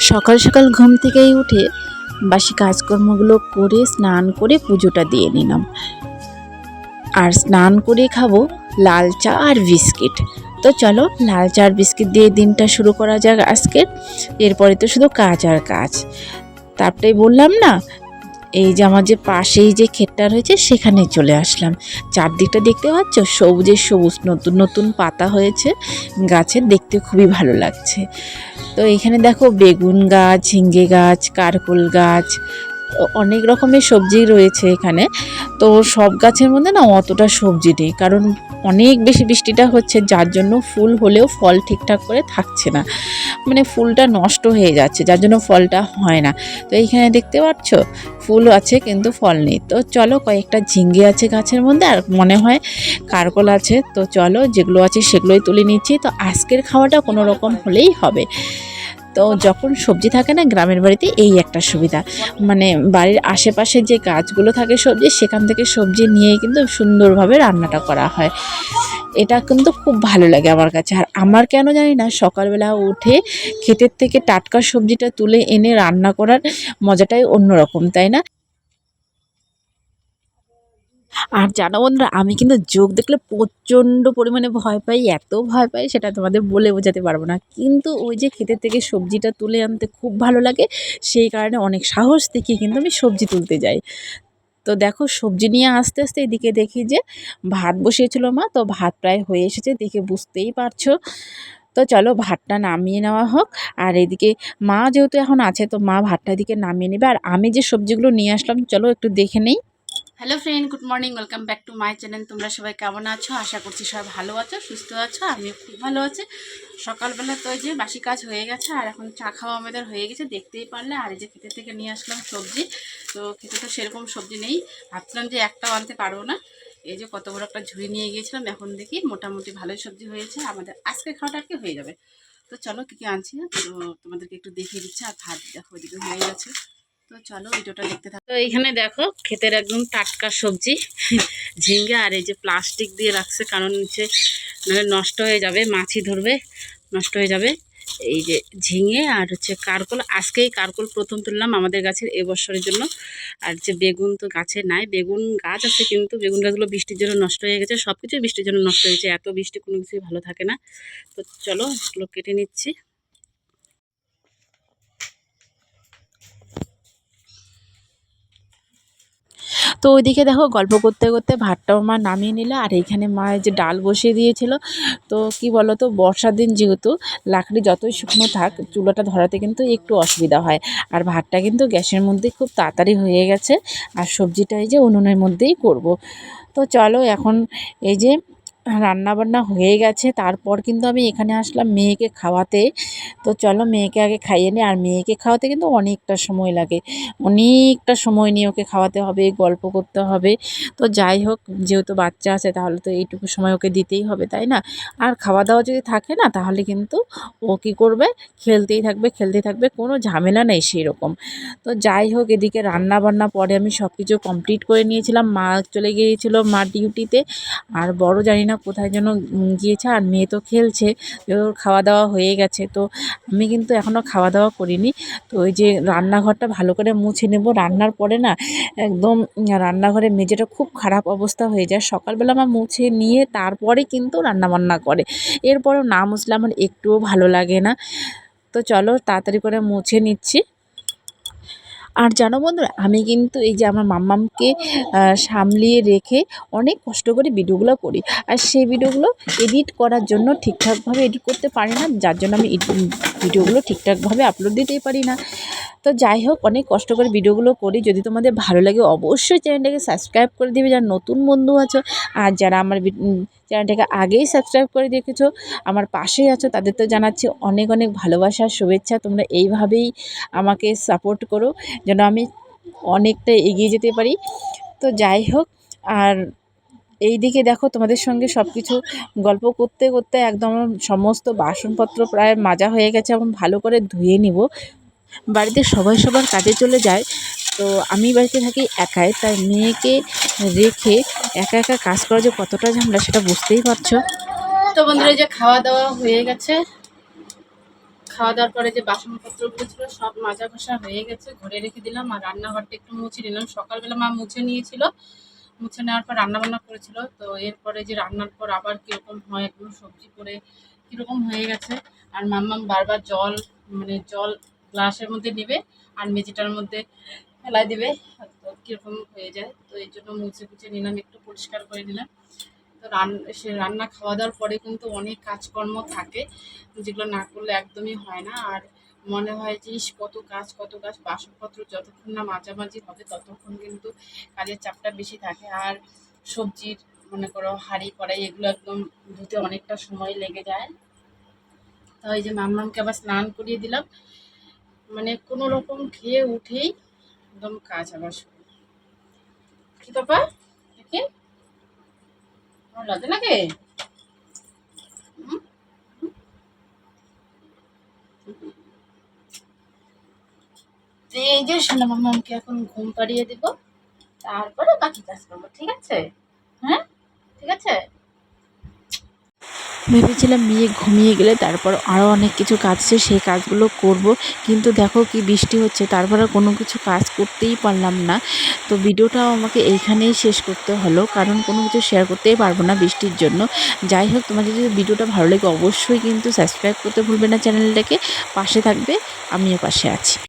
সকাল সকাল ঘুম থেকেই উঠে বাসি কাজকর্মগুলো করে স্নান করে পুজোটা দিয়ে নিলাম। আর স্নান করে খাব লাল চা আর বিস্কিট। তো চলো, লাল চা আর বিস্কিট দিয়ে দিনটা শুরু করা যাক আজকের। এরপরে তো শুধু কাজ আর কাজ। তারপরে বললাম না এই যে আমার যে পাশেই যে ক্ষেতটা রয়েছে সেখানে চলে আসলাম। চারদিকটা দেখতে পাচ্ছ? সবুজের সবুজ, নতুন নতুন পাতা হয়েছে। গাছের দেখতে খুবই ভালো লাগছে। তো এখানে দেখো বেগুন গাছ, ঝিঙ্গে গাছ, কারকুল গাছ অনেক রকমের সবজি রয়েছে এখানে। তো সব গাছের মধ্যে না অতটা সবজি নেই। কারণ অনেক বেশি বৃষ্টিটা হচ্ছে, যার জন্য ফুল হলেও ফল ঠিকঠাক করে থাকছে না। মানে ফুলটা নষ্ট হয়ে যাচ্ছে, যার জন্য ফলটা হয় না। তো এইখানে দেখতে পাচ্ছ, ফুল আছে কিন্তু ফল নেই। তো চলো কয়েকটা ঝিঙ্গে আছে গাছের মধ্যে, আর মনে হয় কারকল আছে। তো চলো যেগুলো আছে সেগুলোই তুলে নিচ্ছি। তো আজকের খাওয়াটা কোনো রকম হলেই হবে। তো যখন সবজি থাকে না, গ্রামের বাড়িতে এই একটা সুবিধা। মানে বাড়ির আশেপাশে যে গাছগুলো থাকে সবজি, সেখান থেকে সবজি নিয়ে কিন্তু সুন্দরভাবে রান্নাটা করা হয়। এটা কিন্তু খুব ভালো লাগে আমার কাছে। আর আমার কেন জানি না, সকালবেলা উঠে ক্ষেতের থেকে টাটকা সবজিটা তুলে এনে রান্না করার মজাটাই অন্যরকম, তাই না? আর জানো বন্ধুরা, আমি কিন্তু যোগ দেখলে প্রচণ্ড পরিমাণে ভয় পাই, এত ভয় পাই সেটা তোমাদের বলে বোঝাতে পারব না। কিন্তু ওই যে ক্ষেতের থেকে সবজিটা তুলে আনতে খুব ভালো লাগে, সেই কারণে অনেক সাহস দেখিয়ে কিন্তু আমি সবজি তুলতে যাই। তো দেখো, সবজি নিয়ে আস্তে আস্তে এদিকে দেখি যে ভাত বসিয়েছিল মা, তো ভাত প্রায় হয়ে এসেছে দেখে বুঝতেই পারছ। তো চলো ভাতটা নামিয়ে নেওয়া হোক, আর এদিকে মা যেহেতু এখন আছে, তো মা ভাতটা এদিকে নামিয়ে নেবে। আর আমি যে সবজিগুলো নিয়ে আসলাম, চলো একটু দেখে নেই। Hello friend good morning welcome back to my channel তোমরা সবাই কেমন আছো? আশা করছি সবাই ভালো আছো, সুস্থ আছো, আমিও খুব ভালো আছি। সকালবেলা তো যে বাসি কাজ হয়ে গেছে, আর এখন চা খাওয়া আমাদের হয়ে গেছে, দেখতেই পারলে। আর এই যে খেতে থেকে নিয়ে আসলাম সবজি। তো খেতে তো সেরকম সবজি নেই। ভাবছিলাম যে একটাও আনতে পারব না। এই যে কত বড় একটা ঝুড়ি নিয়ে গিয়েছিলাম, এখন দেখি মোটামুটি ভালোই সবজি হয়েছে। আমাদের আজকে খাওয়াটা আর কি হয়ে যাবে। তো চলো কী কী আনছি তো তোমাদেরকে একটু দেখিয়ে দিচ্ছি। আর ভাত দেখো ওইদিকে হয়ে গেছে। তো চলো ভিডিওটা দেখতে থাকো এইখানে দেখো ক্ষেতের একদম টাটকা সবজি, ঝিঙ্গা আর এই যে প্লাস্টিক দিয়ে রাখছে, কারণ নিচে নাহলে নষ্ট হয়ে যাবে, মাছি ধরবে, নষ্ট হয়ে যাবে। এই যে ঝিঙে আর হচ্ছে কারকল, আজকেই কারকল প্রথম তুললাম আমাদের গাছের এবছরের জন্য। আর যে বেগুন তো গাছে নাই, বেগুন গাছ আছে কিন্তু বেগুন গাছগুলো বৃষ্টির জন্য নষ্ট হয়ে গেছে সব কিছুই বৃষ্টির জন্য নষ্ট হয়েছে, এত বৃষ্টি কোনো কিছুই ভালো থাকে না। তো চলো কেটে নিচ্ছি। তো ওইদিকে দেখো গল্প করতে করতে ভাতটাও মা নামিয়ে নিল, আর এইখানে মা যে ডাল বসিয়ে দিয়েছিল। তো কি বলো তো বর্ষার দিন যেহেতু লাকড়ি যতই শুকনো থাক, চুলাটা ধরাতে কিন্তু একটু অসুবিধা হয়। আর ভাতটা কিন্তু গ্যাসের মধ্যে খুব তাড়াতাড়ি হয়ে গেছে, আর সবজিটা এই যে উনুনের মধ্যেই করব। তো চলো এখন এই যে রান্না বান্না হয়ে গেছে। তারপর কিন্তু আমি এখানে আসলাম মেয়েকে খাওয়াতে। তো চলো মেয়েকে আগে খাইয়ে নিই। আর মেয়েকে খাওয়াতে কিন্তু অনেকটা সময় লাগে। অনেকটা সময় নিয়ে ওকে খাওয়াতে হবে, গল্প করতে হবে। তো যাই হোক, যেহেতু বাচ্চা আছে, তাহলে তো এইটুকু সময় ওকে দিতেই হবে, তাই না? আর খাওয়া দাওয়া যদি থাকে না, তাহলে কিন্তু ও কী করবে? খেলতেই থাকবে খেলতেই থাকবে, কোনো ঝামেলা নেই সেই রকম তো যাই হোক, এদিকে রান্না বান্না পরে আমি সব কিছু কমপ্লিট করে নিয়েছিলাম। মা চলে গিয়েছিল মা ডিউটিতে আর বড় জানি না কোথায় যেন গিয়েছে আর মেয়ে তো খেলছে ওর খাওয়া দাওয়া হয়ে গেছে। তো আমি কিন্তু এখনও খাওয়া দাওয়া করিনি। তো ওই যে রান্নাঘরটা ভালো করে মুছে নেব। রান্নার পরে না, একদম রান্নাঘরে মেঝেটা খুব খারাপ অবস্থা হয়ে যায়। সকালবেলা আমার মুছে নিয়ে তারপরে কিন্তু রান্নাবান্না করে। এরপরেও না মুছলে আমার একটুও ভালো লাগে না। তো চলো তাড়াতাড়ি করে মুছে নিচ্ছি। আর জানো বন্ধুরা, আমি কিন্তু এই যে আমার মাম্মামকে সামলিয়ে রেখে অনেক কষ্ট করে ভিডিওগুলো করি। আর সেই ভিডিওগুলো এডিট করার জন্য ঠিকঠাকভাবে এডিট করতে পারি না, যার জন্য আমি ভিডিওগুলো ঠিকঠাকভাবে আপলোড দিতেই পারি না। তো যাই হোক, অনেক কষ্ট করে ভিডিওগুলো করি। যদি তোমাদের ভালো লাগে, অবশ্যই চ্যানেলটাকে সাবস্ক্রাইব করে দিবে। যারা নতুন বন্ধু আছো আর যারা আমার চ্যানেলটাকে আগেই সাবস্ক্রাইব করে দেখেছ আমার পাশেই আছো, তাদের তো জানাচ্ছি অনেক অনেক ভালোবাসা, শুভেচ্ছা। তোমরা এইভাবেই আমাকে সাপোর্ট করো, যেন আমি অনেকটা এগিয়ে যেতে পারি। তো যাই হোক, আর এই দিকে দেখো, তোমাদের সঙ্গে সব কিছু গল্প করতে করতে একদম সমস্ত বাসনপত্র প্রায় মাজা হয়ে গেছে। এবং ভালো করে ধুয়ে নিব। বাড়িতে সবাই সবার কাজে চলে যায়। তো আমি বাড়িতে থাকি একাই, তাই মেয়েকে রেখে একা একা কাজ করা যে কতটা ঝামেলা সেটা বুঝতেই পারছ। তো বন্ধুরা যে খাওয়া দাওয়া হয়ে গেছে। খাওয়া দাওয়ার পরে যে বাসনপত্রগুলো ছিল সব মাজা ঘষা হয়ে গেছে, ঘরে রেখে দিলাম আর রান্নাঘরটা একটু মুছে নিলাম। সকালবেলা মা মুছে নিয়েছিল, মুছে নেওয়ার পর রান্না বান্না করেছিল। তো এরপরে যে রান্নার পর আবার কীরকম হয়, একদম সবজি করে কীরকম হয়ে গেছে। আর মাম্মাম বারবার জল মানে জল গ্লাসের মধ্যে নেবে আর মেঝেটার মধ্যে ফেলাই দিবে। কীরকম হয়ে যায়? তো এই জন্য মুছে ফুছে নিলাম, একটু পরিষ্কার করে নিলাম। তো রান্না সে রান্না খাওয়া দাওয়ার পরে কিন্তু অনেক কাজকর্ম থাকে, যেগুলো না করলে একদমই হয় না। আর মনে হয় যে, ইস, কত কাজ কত কাজ, বাসনপত্র যতক্ষণ না মাঝামাঝি হবে, ততক্ষণ কিন্তু কাজের চাপটা বেশি থাকে। আর সবজির, মনে করো, হাঁড়ি, কড়াই, এগুলো একদম ধুতে অনেকটা সময় লেগে যায়। তো এই যে মামমামকে আবার স্নান করিয়ে দিলাম। মানে কোনো রকম খেয়ে উঠেই একদম কাজ আবার শুরু। কি ব্যাপার? দেখি। আমার লজ্জা লাগে? এই যে সোনা মামাকে এখন ঘুম পাড়িয়ে দিব, তারপরে বাকি কাজ করব, ঠিক আছে? হ্যাঁ? ঠিক আছে? ভেবেছিলাম মেয়ে ঘুমিয়ে গেলে তারপর আরও অনেক কিছু কাজ আছে, সেই কাজগুলো করব। কিন্তু দেখো কি বৃষ্টি হচ্ছে, তারপরে কোনো কিছু কাজ করতেই পারলাম না। তো ভিডিওটাও আমাকে এইখানেই শেষ করতে হলো, কারণ কোনো কিছু শেয়ার করতেই পারব না বৃষ্টির জন্য। যাই হোক, তোমাদের যদি ভিডিওটা ভালো লাগে অবশ্যই কিন্তু সাবস্ক্রাইব করতে ভুলবে না চ্যানেলটাকে। পাশে থাকবে, আমিও পাশে আছি।